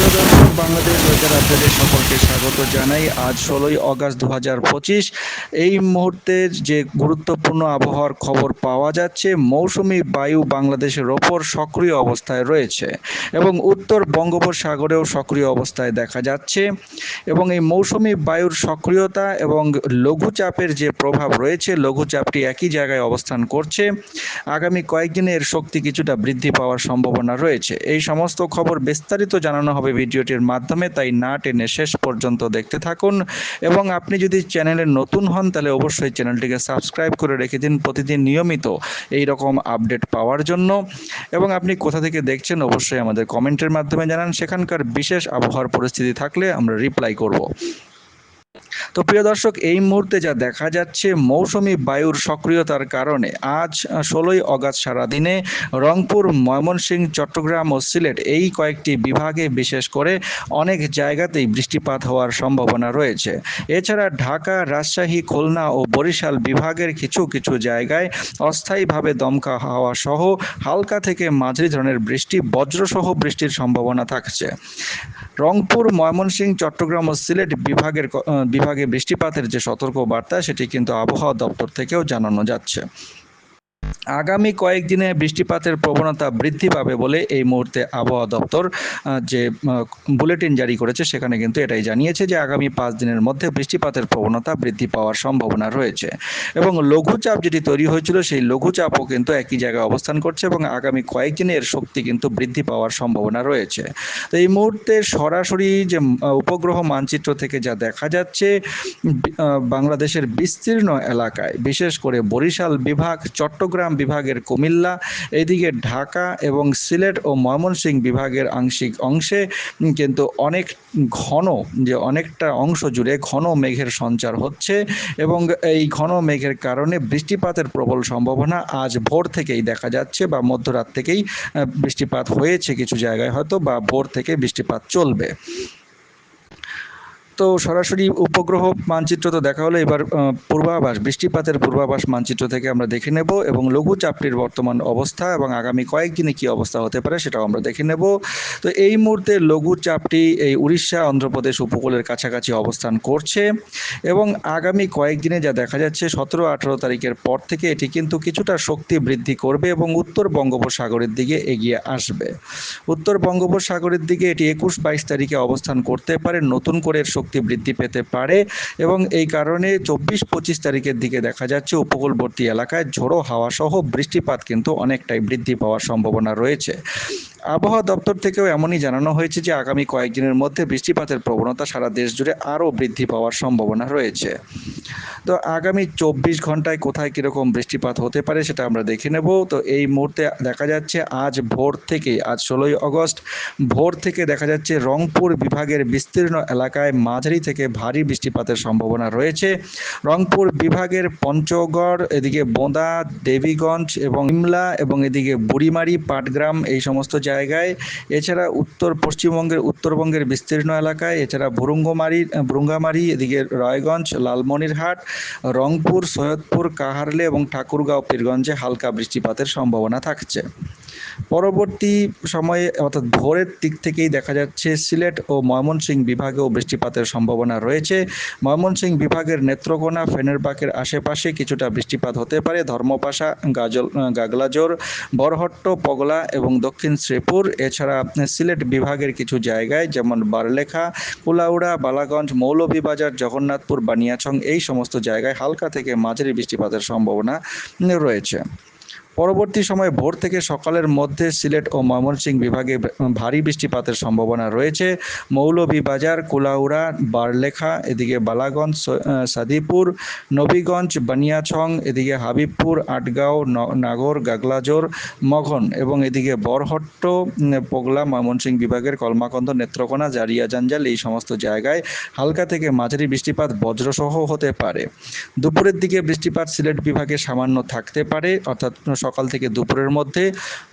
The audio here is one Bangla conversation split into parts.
প্রিয় দর্শক বাংলাদেশ ওয়েদার আপডেটে সকলকে স্বাগত জানাই। আজ ষোলোই অগাস্ট দু হাজার পঁচিশ। এই মুহূর্তে যে গুরুত্বপূর্ণ আবহাওয়ার খবর পাওয়া যাচ্ছে, মৌসুমি বায়ু বাংলাদেশের ওপর সক্রিয় অবস্থায় রয়েছে এবং উত্তর বঙ্গোপসাগরেও সক্রিয় অবস্থায় দেখা যাচ্ছে এবং এই মৌসুমি বায়ুর সক্রিয়তা এবং লঘুচাপের যে প্রভাব রয়েছে, লঘুচাপটি একই জায়গায় অবস্থান করছে। আগামী কয়েকদিনে এর শক্তি কিছুটা বৃদ্ধি পাওয়ার সম্ভাবনা রয়েছে। এই সমস্ত খবর বিস্তারিত জানানো হবে ভিডিওটির মাধ্যমে, তাই না টেনে শেষ পর্যন্ত দেখতে থাকুন। এবং আপনি যদি চ্যানেলে নতুন হন, তাহলে অবশ্যই চ্যানেলটিকে সাবস্ক্রাইব করে রেখে দিন প্রতিদিন নিয়মিত এই রকম আপডেট পাওয়ার জন্য। এবং আপনি কোথা থেকে দেখছেন, অবশ্যই আমাদের কমেন্টের মাধ্যমে জানান। সেখানকার বিশেষ আবহাওয়ার পরিস্থিতি থাকলে আমরা রিপ্লাই করব। তো প্রিয় দর্শক এই মুহূর্তে যা দেখা যাচ্ছে মৌসুমি বায়ুর সক্রিয়তার কারণে আজ ষোলোই অগাস্ট সারাদিনে রংপুর ময়মনসিংহ চট্টগ্রাম ও সিলেট এই কয়েকটি বিভাগে বিশেষ করে অনেক জায়গাতেই বৃষ্টিপাত হওয়ার সম্ভাবনা রয়েছে। এছাড়া ঢাকা রাজশাহী খুলনা ও বরিশাল বিভাগের কিছু কিছু জায়গায় অস্থায়ীভাবে দমকা হাওয়া সহ হালকা থেকে মাঝারি ধরনের বৃষ্টি বজ্রসহ বৃষ্টির সম্ভাবনা থাকছে। রংপুর ময়মনসিংহ চট্টগ্রাম ও সিলেট বিভাগের আহ, বিভাগে বৃষ্টিপাতের যে সতর্ক বার্তা সেটি কিন্তু আবহাওয়া দপ্তর থেকেও জানানো যাচ্ছে। আগামী কয়েকদিনে বৃষ্টিপাতের প্রবণতা বৃদ্ধি পাবে বলে এই মুহূর্তে আবহাওয়া দপ্তর যে বুলেটিন জারি করেছে সেখানে কিন্তু এটাই জানিয়েছে যে আগামী পাঁচ দিনের মধ্যে বৃষ্টিপাতের প্রবণতা বৃদ্ধি পাওয়ার সম্ভাবনা রয়েছে। এবং লঘুচাপ যেটি তৈরি হয়েছিল সেই লঘুচাপও কিন্তু একই জায়গায় অবস্থান করছে এবং আগামী কয়েকদিনে এর শক্তি কিন্তু বৃদ্ধি পাওয়ার সম্ভাবনা রয়েছে। তো এই মুহূর্তে সরাসরি যে উপগ্রহ মানচিত্র থেকে যা দেখা যাচ্ছে বাংলাদেশের বিস্তীর্ণ এলাকায়, বিশেষ করে বরিশাল বিভাগ, চট্টগ্রাম বিভাগের কুমিল্লা, এদিকে ঢাকা এবং সিলেট ও ময়মনসিংহ বিভাগের আংশিক অংশে কিন্তু অনেক ঘন যে অনেকটা অংশ জুড়ে ঘন মেঘের সঞ্চার হচ্ছে এবং এই ঘন মেঘের কারণে বৃষ্টিপাতের প্রবল সম্ভাবনা আজ ভোর থেকেই দেখা যাচ্ছে বা মধ্যরাত থেকেই বৃষ্টিপাত হয়েছে কিছু জায়গায় হয়তো বা ভোর থেকে বৃষ্টিপাত চলবে। তো সরাসরি উপগ্রহ মানচিত্র তো দেখা হলো। এবার পূর্বাভাস, বৃষ্টিপাতের পূর্বাভাস মানচিত্র থেকে আমরা দেখে নেব এবং লঘুচাপটির বর্তমান অবস্থা এবং আগামী কয়েকদিনে কি অবস্থা হতে পারে সেটাও আমরা দেখে নেব। তো এই মুহূর্তে লঘুচাপটি এই উড়িষ্যা, অন্ধ্রপ্রদেশ উপকূলের কাছাকাছি অবস্থান করছে এবং আগামী কয়েকদিনে যা দেখা যাচ্ছে, সতেরো আঠারো তারিখের পর থেকে এটি কিন্তু কিছুটা শক্তি বৃদ্ধি করবে এবং উত্তর বঙ্গোপসাগরের দিকে এগিয়ে আসবে। উত্তর বঙ্গোপসাগরের দিকে এটি একুশ বাইশ তারিখে অবস্থান করতে পারে। নতুন করে এর শক্তি বৃদ্ধি পেতে পারে এবং এই কারণে চব্বিশ পঁচিশ তারিখের দিকে দেখা যাচ্ছে উপকূলবর্তী এলাকায় ঝোড়ো হাওয়া সহ বৃষ্টিপাত কিন্তু অনেকটাই বৃদ্ধি পাওয়ার সম্ভাবনা রয়েছে। আবহাওয়া দপ্তর থেকেও এমনই জানানো হয়েছে যে আগামী কয়েকদিনের মধ্যে বৃষ্টিপাতের প্রবণতা সারা দেশ জুড়ে আরও বৃদ্ধি পাওয়ার সম্ভাবনা রয়েছে। তো আগামী চব্বিশ ঘন্টায় কোথায় কীরকম বৃষ্টিপাত হতে পারে সেটা আমরা দেখে নেব। তো এই মুহূর্তে দেখা যাচ্ছে আজ ভোর থেকে আজ ষোলোই আগস্ট ভোর থেকে দেখা যাচ্ছে রংপুর বিভাগের বিস্তীর্ণ এলাকায় মাঝারি থেকে ভারী বৃষ্টিপাতের সম্ভাবনা রয়েছে। রংপুর বিভাগের পঞ্চগড়, এদিকে বোঁদা, দেবীগঞ্জ এবং ইমলা এবং এদিকে বুড়িমারি, পাটগ্রাম এই সমস্ত জায়গায়। এছাড়া উত্তর পশ্চিমবঙ্গের উত্তরবঙ্গের বিস্তীর্ণ এলাকায়, এছাড়া ভুরুঙ্গমারি ভুরুঙ্গামারি এদিকে রায়গঞ্জ, লালমনিরহাট রংপুর সৈয়দপুর কাহারলে এবং ঠাকুরগাঁও পীরগঞ্জে হালকা বৃষ্টিপাতের সম্ভাবনা থাকছে। পরবর্তী সময়ে, অর্থাৎ ভোরের দিক থেকেই দেখা যাচ্ছে সিলেট ও ময়মনসিংহ বিভাগেও বৃষ্টিপাতের সম্ভাবনা রয়েছে। ময়মনসিংহ বিভাগের নেত্রকোনা, ফেনেরবাগের আশেপাশে কিছুটা বৃষ্টিপাত হতে পারে। ধর্মপাশা, গাজল গাগলাজোর, বরহট্ট, পগলা এবং দক্ষিণ শ্রীপুর। এছাড়া সিলেট বিভাগের কিছু জায়গায় যেমন বারলেখা, কুলাউড়া, বালাগঞ্জ, মৌলভীবাজার, জগন্নাথপুর, বানিয়াছং, এই সমস্ত জায়গায় হালকা থেকে মাঝারি বৃষ্টিপাতের সম্ভাবনা রয়েছে। পরবর্তী সময় ভোর থেকে সকালের মধ্যে সিলেট ও ময়মনসিংহ বিভাগে ভারী বৃষ্টিপাতের সম্ভাবনা রয়েছে। মৌলভীবাজার, কুলাউড়া, বারলেখা, এদিকে বালাগঞ্জ সাদিপুর, নবীগঞ্জ, বানিয়াছং, এদিকে হাবিবপুর, আটগাঁও নাগর, গাগলাজোর মঘন এবং এদিকে বরহট্ট পগলা, ময়মনসিংহ বিভাগের কলমাকন্দ, নেত্রকোনা জারিয়া জাঞ্জাল এই সমস্ত জায়গায় হালকা থেকে মাঝারি বৃষ্টিপাত বজ্রসহ হতে পারে। দুপুরের দিকে বৃষ্টিপাত সিলেট বিভাগে সামান্য থাকতে পারে, অর্থাৎ সকাল থেকে দুপুরের মধ্যে।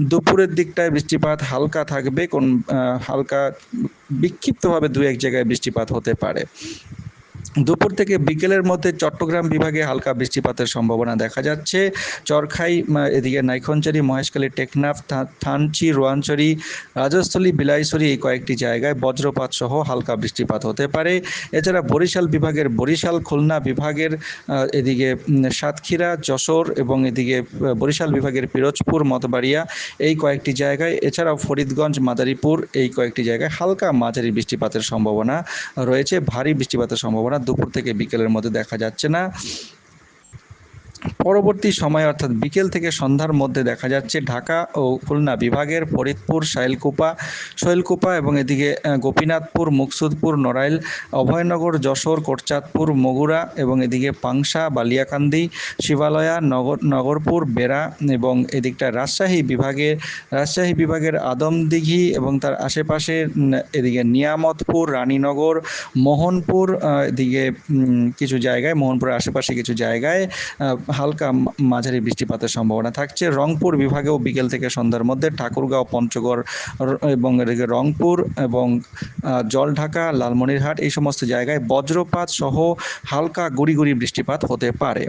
দুপুরের দিকটায় বৃষ্টিপাত হালকা থাকবে, কোন হালকা বিক্ষিপ্তভাবে দু এক জায়গায় বৃষ্টিপাত হতে পারে। দুপুর থেকে বিকেলের মধ্যে চট্টগ্রাম বিভাগে হালকা বৃষ্টিপাতের সম্ভাবনা দেখা যাচ্ছে। চরখাই এদিকে নাইখনচারি, মহেশখালী, টেকনাফ থানচি, রোয়াঞ্চরি, রাজস্থলী, বিলাইছড়ি এই কয়েকটি জায়গায় বজ্রপাত সহ হালকা বৃষ্টিপাত হতে পারে। এছাড়া বরিশাল বিভাগের বরিশাল খুলনা বিভাগের এদিকে সাতক্ষীরা, যশোর এবং এদিকে বরিশাল বিভাগের পিরোজপুর, মতবাড়িয়া এই কয়েকটি জায়গায়। এছাড়াও ফরিদগঞ্জ, মাদারীপুর এই কয়েকটি জায়গায় হালকা মাঝারি বৃষ্টিপাতের সম্ভাবনা রয়েছে, ভারী বৃষ্টিপাতের সম্ভাবনা দুপুর থেকে বিকেলের মধ্যে দেখা যাচ্ছে না। পরবর্তী সময়, অর্থাৎ বিকেল থেকে সন্ধ্যার মধ্যে দেখা যাচ্ছে ঢাকা ও খুলনা বিভাগের ফরিদপুর, শাইলকুপা, শৈলকুপা এবং এদিকে গোপীনাথপুর, মুকসুদপুর, নড়াইল, অভয়নগর, যশোর, কোটচাঁদপুর, মগুরা এবং এদিকে পাংশা, বালিয়াকান্দি, শিবালয়া, নগর, নগরপুর, বেড়া এবং এদিকটা রাজশাহী বিভাগে রাজশাহী বিভাগের আদমদিঘি এবং তার আশেপাশে এদিকে নিয়ামতপুর, রানীনগর, মোহনপুর এদিকে কিছু জায়গায়, মোহনপুরের আশেপাশে কিছু জায়গায় হালকা মাঝারি বৃষ্টিপাতের সম্ভাবনা থাকছে। রংপুর বিভাগেও বিকেল থেকে সন্ধ্যার মধ্যে ঠাকুরগাঁও, পঞ্চগড় এবং রংপুর এবং জলঢাকা, লালমনিরহাট এই সমস্ত জায়গায় বজ্রপাত সহ হালকা গুড়ি গুড়ি বৃষ্টিপাত হতে পারে।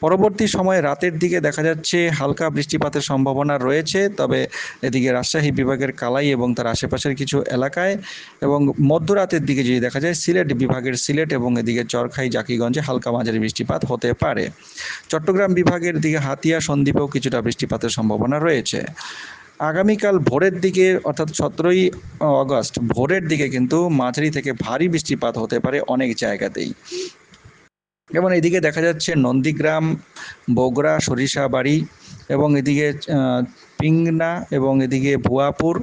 পরবর্তী সময়ে রাতের দিকে দেখা যাচ্ছে হালকা বৃষ্টিপাতের সম্ভাবনা রয়েছে, তবে এদিকে রাজশাহী বিভাগের কালাই এবং তার আশেপাশের কিছু এলাকায় এবং মধ্যরাতের দিকে যদি দেখা যায়, সিলেট বিভাগের সিলেট এবং এদিকে চরখাই, জাকিগঞ্জে হালকা মাঝারি বৃষ্টিপাত হতে পারে। চট্টগ্রাম বিভাগের দিকে হাতিয়া, সন্দ্বীপেও কিছুটা বৃষ্টিপাতের সম্ভাবনা রয়েছে। আগামীকাল ভোরের দিকে, অর্থাৎ সতেরোই অগস্ট ভোরের দিকে কিন্তু মাঝারি থেকে ভারী বৃষ্টিপাত হতে পারে অনেক জায়গাতেই। যেমন এদিকে দেখা যাচ্ছে নন্দীগ্রাম বগরা সরিষাবাড়ি এবং এদিকে পিংনা এবং এদিকে ভুয়াপুর,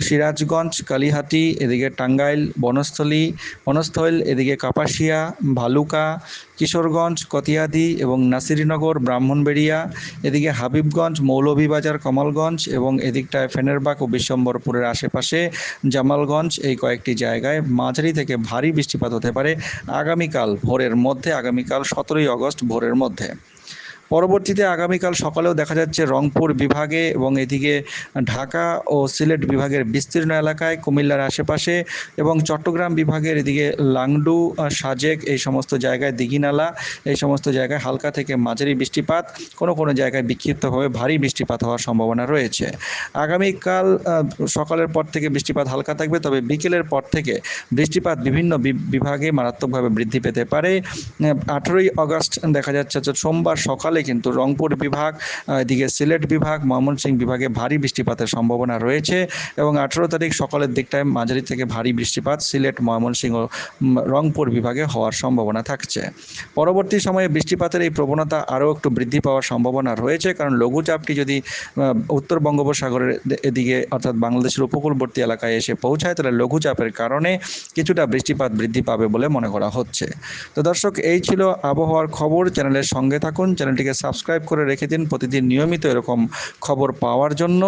সিরাজগঞ্জ কালিহাতি এদিকে টাঙ্গাইল, বনস্থলী, বনস্থল, এদিকে কাপাসিয়া, ভালুকা, কিশোরগঞ্জ, কতিয়াদি এবং নাসিরনগর, ব্রাহ্মণবেড়িয়া, এদিকে হাবিবগঞ্জ, মৌলভীবাজার, কমলগঞ্জ এবং এদিকটায় ফেনেরবাগ ও বিশ্বম্বরপুরের আশেপাশে জামালগঞ্জ এই কয়েকটি জায়গায় মাঝারি থেকে ভারী বৃষ্টিপাত হতে পারে আগামীকাল ভোরের মধ্যে, আগামীকাল সতেরোই আগস্ট ভোরের মধ্যে। পরবর্তীতে আগামীকাল সকালেও দেখা যাচ্ছে রংপুর বিভাগে এবং এদিকে ঢাকা ও সিলেট বিভাগের বিস্তীর্ণ এলাকায় কুমিল্লার আশেপাশে এবং চট্টগ্রাম বিভাগের এদিকে লাংডু সাজেক এই সমস্ত জায়গায় দিঘিনালা এই সমস্ত জায়গায় হালকা থেকে মাঝারি বৃষ্টিপাত, কোনো কোনো জায়গায় বিক্ষিপ্তভাবে ভারী বৃষ্টিপাত হওয়ার সম্ভাবনা রয়েছে। আগামীকাল সকালের পর থেকে বৃষ্টিপাত হালকা থাকবে, তবে বিকেলের পর থেকে বৃষ্টিপাত বিভিন্ন বিভাগে মারাত্মকভাবে বৃদ্ধি পেতে পারে। আঠেরোই আগস্ট দেখা যাচ্ছে সোমবার সকালে কিন্তু রংপুর বিভাগ এদিকে সিলেট বিভাগ, ময়মনসিংহ বিভাগে ভারী বৃষ্টিপাতের সম্ভাবনা রয়েছে এবং আঠেরো তারিখ সকালের দিকটায় মাঝারি থেকে ভারী বৃষ্টিপাত সিলেট, ময়মনসিংহ রংপুর বিভাগে হওয়ার সম্ভাবনা থাকছে। পরবর্তী সময়ে বৃষ্টিপাতের এই প্রবণতা আরও একটু বৃদ্ধি পাওয়ার সম্ভাবনা রয়েছে কারণ লঘুচাপটি যদি উত্তর বঙ্গোপসাগরের এদিকে অর্থাৎ বাংলাদেশের উপকূলবর্তী এলাকায় এসে পৌঁছায় তাহলে লঘুচাপের কারণে কিছুটা বৃষ্টিপাত বৃদ্ধি পাবে বলে মনে করা হচ্ছে। তো দর্শক, এই ছিল আবহাওয়ার খবর। চ্যানেলের সঙ্গে থাকুন। চ্যানেলটিকে সাবস্ক্রাইব করে রেখে দিন। প্রতিদিন নিয়মিত এরকম খবর পাওয়ার জন্য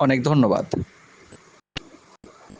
অনেক ধন্যবাদ।